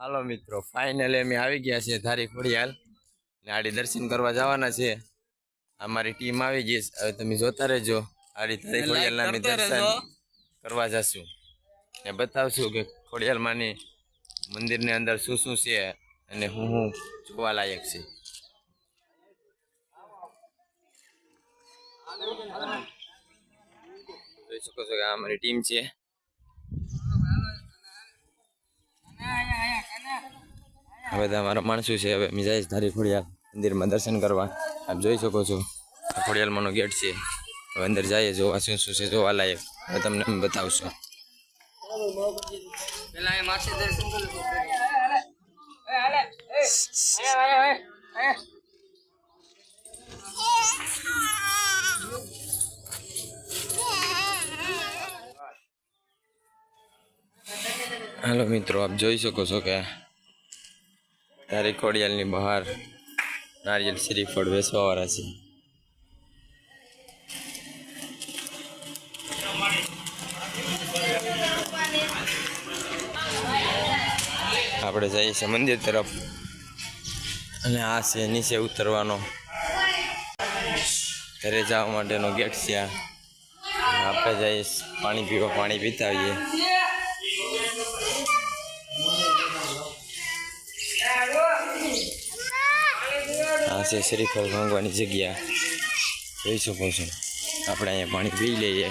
હાલો મિત્રો ફાઇનલી અમે આવી ગયા છે ધારી ખોડિયાલ. ને આડી દર્શન કરવા જવાના છે. અમારી ટીમ આવી ગઈ હવે તમે જોતા રહેજો. આડી ધારી ખોડિયાલના અમે દર્શન કરવા જશું. ને બતાવશું કે ખોડિયાલમાંની મંદિરની અંદર શું શું છે અને હું હું જોવા લાયક છે. જોઈ શકો છો કે આ અમારી ટીમ છે. હવે તમારા માણસું છે. હવે જઈશ ધારી ખોડિયાલ મંદિરમાં દર્શન કરવા. આપ જોઈ શકો છો. ખોડિયાલમાંનો ગેટ છે. હવે અંદર જઈએ જોવા શું શું છે જોવા લાયક. હવે તમને અમે બતાવશું. હાલો મિત્રો આપ જોઈ શકો છો કે ધારી ખોડિયાલની બહાર નારિયેલ શ્રીફળ વેચવાવાળા છે. આપણે જઈએ છીએ મંદિર તરફ. અને આ છે નીચે ઉતરવાનો. ઘરે જવા માટેનો ગેટ છે આપણે જઈએ પાણી પીવા, પાણી પીતા આવીએ. છે, શ્રીફળ માંગવાની જગ્યા. જોઈ શકો છો આપણે અહીંયા પાણી પી લઈએ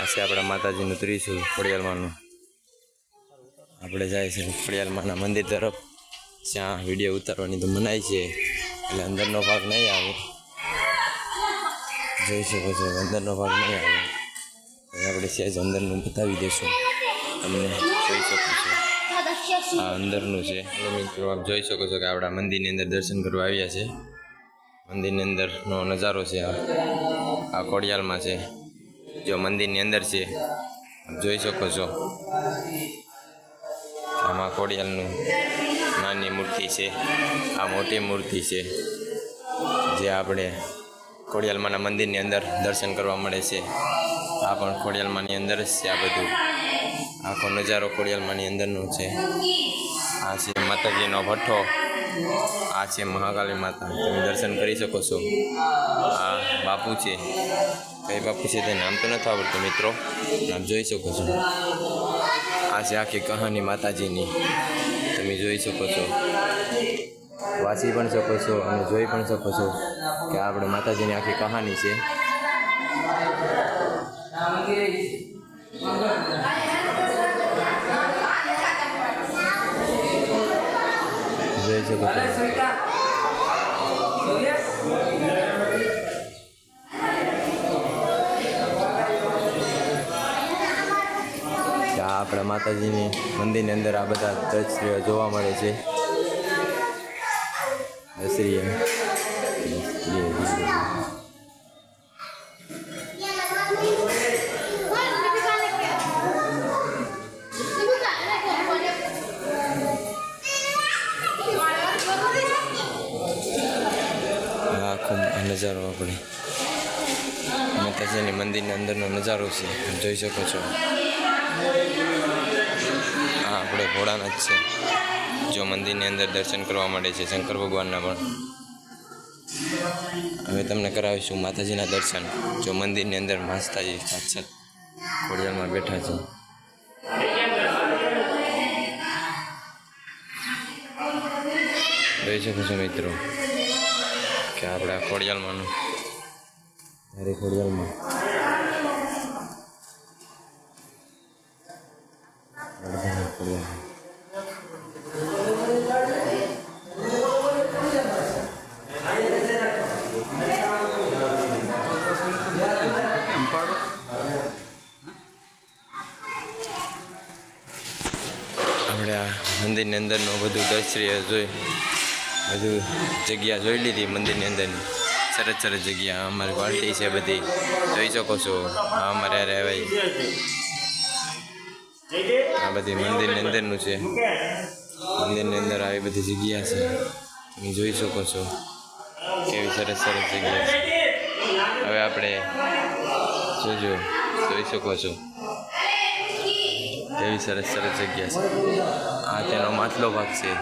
આ છે આપણા માતાજીનું ત્રિશુલ ખોડિયાલમાંનું આપણે જાય છે ખોડિયાલમાંના મંદિર તરફ. જ્યાં વીડિયો ઉતારવાની તો મનાય છે. એટલે અંદરનો ભાગ નહીં આવે. જોઈ શકો છો અંદરનો ભાગ નહીં આવે. આપણે સહેજ અંદરનું બતાવી દઈશું. તમને જોઈ શકો છો. આ અંદરનું છે. મિત્રો, આપ જોઈ શકો છો કે આપણા મંદિરની અંદર દર્શન કરવા આવ્યા છે. મંદિરની અંદરનો નજારો છે આ. આ ખોડિયાલમાં છે. જો મંદિરની અંદર છે, આપ જોઈ શકો છો. આમાં ખોડિયાલનું નાની મૂર્તિ છે. આ મોટી મૂર્તિ છે, જે આપણે ખોડિયાલમાંના મંદિરની અંદર દર્શન કરવા મળે છે. આ પણ ખોડિયાલમાંની અંદર જ છે આ બધું. આખો નજારો ખોડિયાલમાંની અંદરનો છે. આ છે માતાજીનો ભઠ્ઠો. આ છે મહાકાળી માતા. તમે દર્શન કરી શકો છો. આ બાપુ છે. કઈ બાપુ છે તે નામ તો નથી આવડતું, મિત્રો. આપ જોઈ શકો છો. આ છે આખી કહાની માતાજીની. તમે જોઈ શકો છો. વાંચી પણ શકો છો અને જોઈ પણ શકો છો કે આપણે માતાજીની આખી કહાની છે જોઈ શકો આપણા માતાજીની મંદિરની અંદર આ બધા દ્રશ્યો જોવા મળે છે. દસરીએ નજારો છે જોઈ શકો છો. હા આપણે ભોળાનાથ છે. જો મંદિરની અંદર દર્શન કરવા મળે છે શંકર ભગવાનના પણ. હવે તમને કરાવીશું માતાજીના દર્શન. જો મંદિરની અંદર માસ્તાજી સાક્ષાત ખોડિયારમાં બેઠા છે. જોઈ શકો છો મિત્રો કે આપણે આ ખોડિયાલમાંનું અરે ખોડિયાલમાં અડધાની આપણે મંદિરની અંદરનું બધું દ્રશ્ય જોઈ, બધું જગ્યા જોઈ લીધી મંદિરની અંદરની. સરસ સરસ જગ્યા. અમારી પાર્ટી છે બધી. જોઈ શકો છો. અમારે અરે ભાઈ. આ બધી મંદિરની અંદરનું છે. મંદિરની અંદર આવી બધી જગ્યા છે. તમે જોઈ શકો છો. કેવી સરસ સરસ જગ્યા છે. હવે આપણે જોજો, જોઈ શકો છો. એવી સરસ સરસ જગ્યા છે. આ તેનો માથલો ભાગ છે.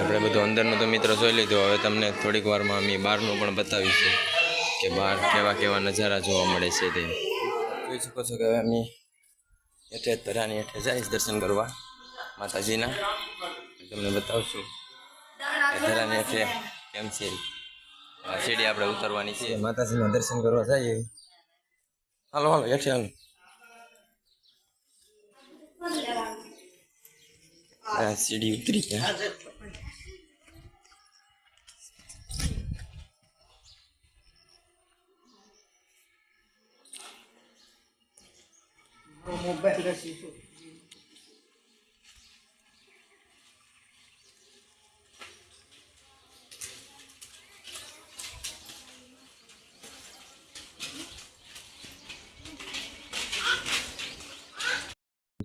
આપણે બધું અંદરનું તો મિત્રો જોઈ લીધું. હવે તમને થોડીક વારમાં અમે બહારનું પણ બતાવીશું. કે બહાર કેવા કેવા નજારા જોવા મળે છે તે. જોઈ શકો છો કે હવે અમે હેઠે તરાની હેઠે જઈશ દર્શન કરવા માતાજીના. તમને બતાવશું કે ધરાની હેઠે કેમ છે. આ સીડી આપણે ઉતરવાની છે. માતાજીના દર્શન કરવા જઈએ હાલો હાલો હેઠે હાલો. સીડી ઉતરી ગયા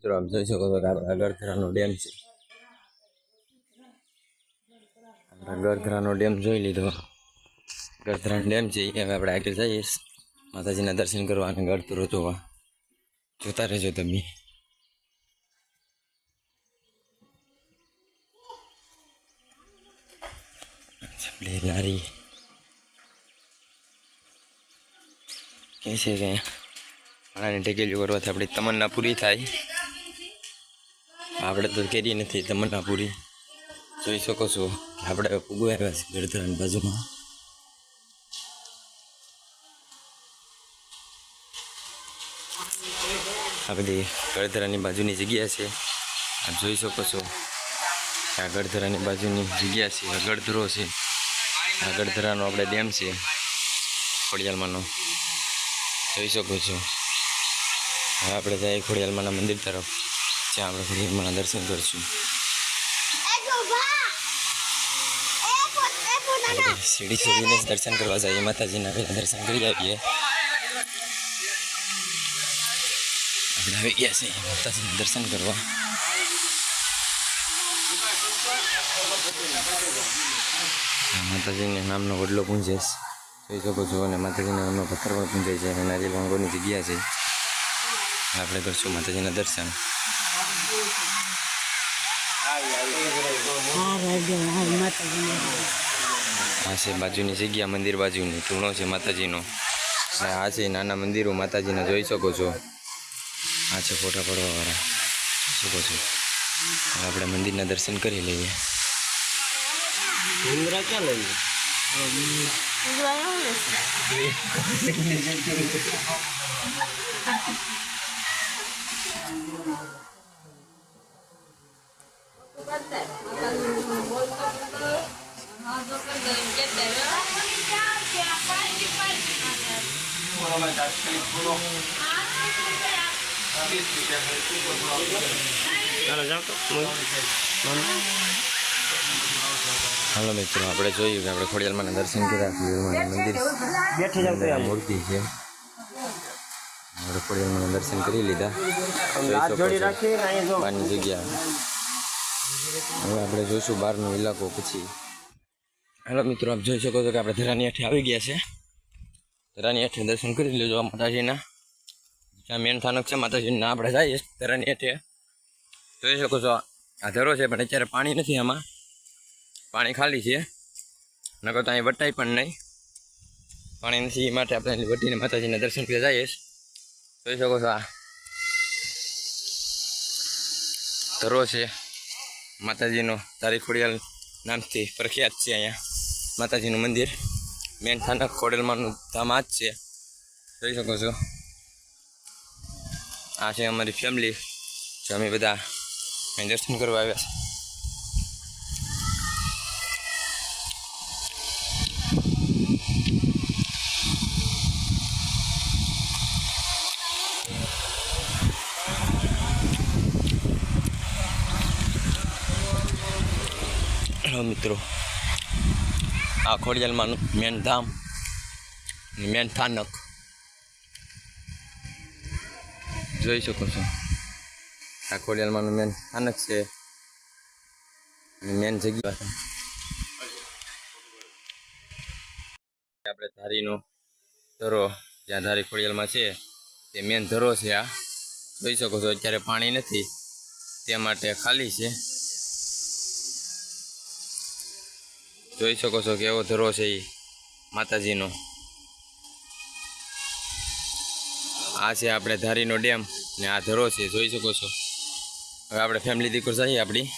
મિત્રો, આમ જોઈ શકો છો કે આપણા ગરધરાનો ડેમ છે. આપણા ગરધરાનો ડેમ જોઈ લીધો. ગરધરાનો ડેમ છે એ હવે આપણે આગળ જઈએ. માતાજીના દર્શન કરવા અને ગળતરો જોવા. જોતા રહેજો તમે. આપણી કે છે કે? ઘણાને ટેકેલીઓ કરવાથી આપણી તમન્ના પૂરી થાય. આપણે તો કેરી નથી તમન્ના પૂરી જોઈ શકો છો આપણે ઉગવાયા છે ગડધરાની બાજુમાં. આ બધી ગળધરાની બાજુની જગ્યા છે. આ જોઈ શકો છો આ ગળધરાની બાજુની જગ્યા છે, આ ગળધરો છે. આ ગળધરાનો આપણે ડેમ છે, ખોડિયાલમાંનો. જોઈ શકો છો. હવે આપણે જઈએ ખોડિયાલમાંના મંદિર તરફ. જ્યાં આપણે ખોડિયાલમાના દર્શન કરશું. શિરડી સીડી સીડીને દર્શન કરવા જઈએ. માતાજીના પહેલાં દર્શન કરી આવીએ. આપણે આવી ગયા છીએ. માતાજીના દર્શન કરવા. માતાજીને નામનો વડલો પૂંજેશ જોઈ શકો છો અને માતાજીના નામનો પથ્થર પણ પૂંજાય છે અને નારિયેલ વાંગોની જગ્યા છે. આપણે કરશું માતાજીના દર્શન. આ છે બાજુની જગ્યા મંદિર બાજુની ચૂણો છે માતાજીનો. અને આ છે નાના મંદિરો માતાજીના જોઈ શકો છો. આ છે ફોટા પડવાવાળા. શકો છો. આપણે મંદિરના દર્શન કરી લઈએ. હાલો મિત્રો આપણે જોયું કે આપણે ખોડિયાલમાંના દર્શન કર્યા મંદિર મૂર્તિ છે. આપણે દર્શન કરી લીધા. બહારની જગ્યા. હવે આપણે જોઈશું બહારનો ઇલાકો પછી. હાલો મિત્રો આપ જોઈ શકો છો કે આપણે ધરાની હેઠે આવી ગયા છે. ધરાની હેઠે દર્શન કરી લેજો માતાજીના. જ્યાં મેન સ્થાનક છે માતાજીના આપણે જઈએ ધરાની હેઠે જોઈ શકો છો આ ધરો છે પણ અત્યારે પાણી નથી આમાં. પાણી ખાલી છે. નકર તો અહીં વટાય પણ નહીં. પાણી નથી એ માટે આપણે વટીને માતાજીના દર્શન કરી જઈએ. જોઈ શકો છો આ? ધરો છે. માતાજીનો તારી ખોડિયાલ નામથી પ્રખ્યાત છે અહીંયા. માતાજીનું મંદિર. મેન સ્થાનક ખોડેલમાંનું ધામ આ જ છે. જોઈ શકો છો? આ છે અમારી ફેમિલી જો અમે બધા દર્શન કરવા આવ્યા હેલો મિત્રો. આ ખોડિયાલમાંનું મેન ધામ મેન સ્થાનક જોઈ શકો છો. આ ખોડિયાલમાંનું મેન સ્થાનક છે. મેન જગ્યા છે. આપણે ધારીનો ધરો જ્યાં ધારી ખોડિયાલમાં છે, તે મેન ધરો છે આ. જોઈ શકો છો, અત્યારે પાણી નથી. તે માટે ખાલી છે. જોઈ શકો છો કે એવો ધરો છે એ માતાજીનો. આ છે આપણે ધારીનો ડેમ ને આ ધરો છે, જોઈ શકો છો. હવે આપણે ફેમિલી દીકરો જઈએ આપણી.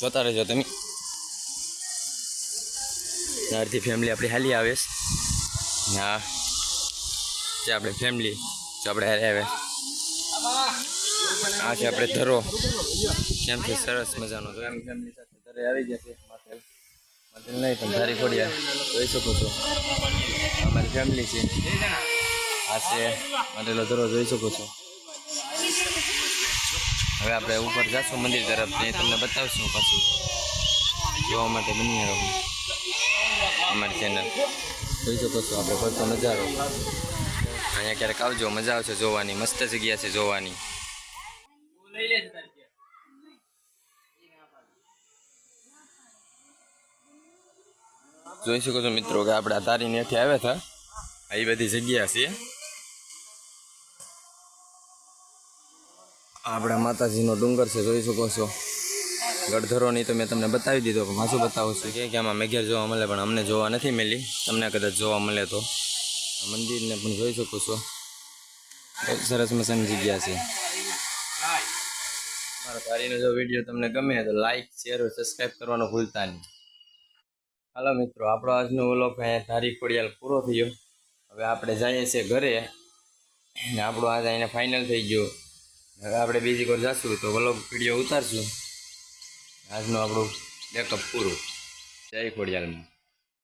જોતા રહેજો તમે. ત્યારથી ફેમિલી આપણી હાલી આવે છે. આ છે આપણે ફેમિલી જો આપણે હારે આવે. આ છે આપણે ધરો. કેમ છે? સરસ મજાનો. ઘરે આવી ગયા છે. નહીં પણ ધારી ખોડિયા જોઈ શકો છો. અમારી ફેમિલી છે. આ છે. ધરો જોઈ શકો છો. હવે આપણે ઉપર જાશું મંદિર તરફ ત્યાં તમને બતાવશું પાછું. જોવા માટે બની રહો. અમારી ચેનલ જોઈ શકો છો, આપણે ફરતો નજારો. અહીંયા ક્યારેક આવજો, મજા આવશે જોવાની. મસ્ત જગ્યા છે જોવાની. જોઈ શકો છો મિત્રો કે આપણે આ તારીની હેઠે આવ્યા હતા આવી બધી જગ્યા છે. આપણા માતાજીનો ડુંગર છે, જોઈ શકો છો. ગઢધરોની તો મેં તમને બતાવી દીધો, પણ પાછું બતાવું છું કે આમાં મેઘેર જોવા મળે, પણ અમને જોવા નથી મળી. તમને કદાચ જોવા મળે તો. મંદિરને પણ જોઈ શકો છો. બહુ સરસ મજાની જગ્યા છે. મારા તારીનો જો વીડિયો તમને ગમે તો લાઇક શેર સબસ્ક્રાઈબ કરવાનું ભૂલતા નહીં. હાલો મિત્રો, આપણો આજનો વ્લોગ અહીંયા ધારી ખોડિયાલ પૂરો થયો. હવે આપણે જઈએ છીએ ઘરે. ને આપણો આજ અહીંયા ફાઇનલ થઈ ગયો. હવે આપણે બીજી વાર જશું, તો વ્લોગ વીડિયો ઉતારશું. આજનું આપણું બેકઅપ પૂરું. જય ખોડિયાલમાં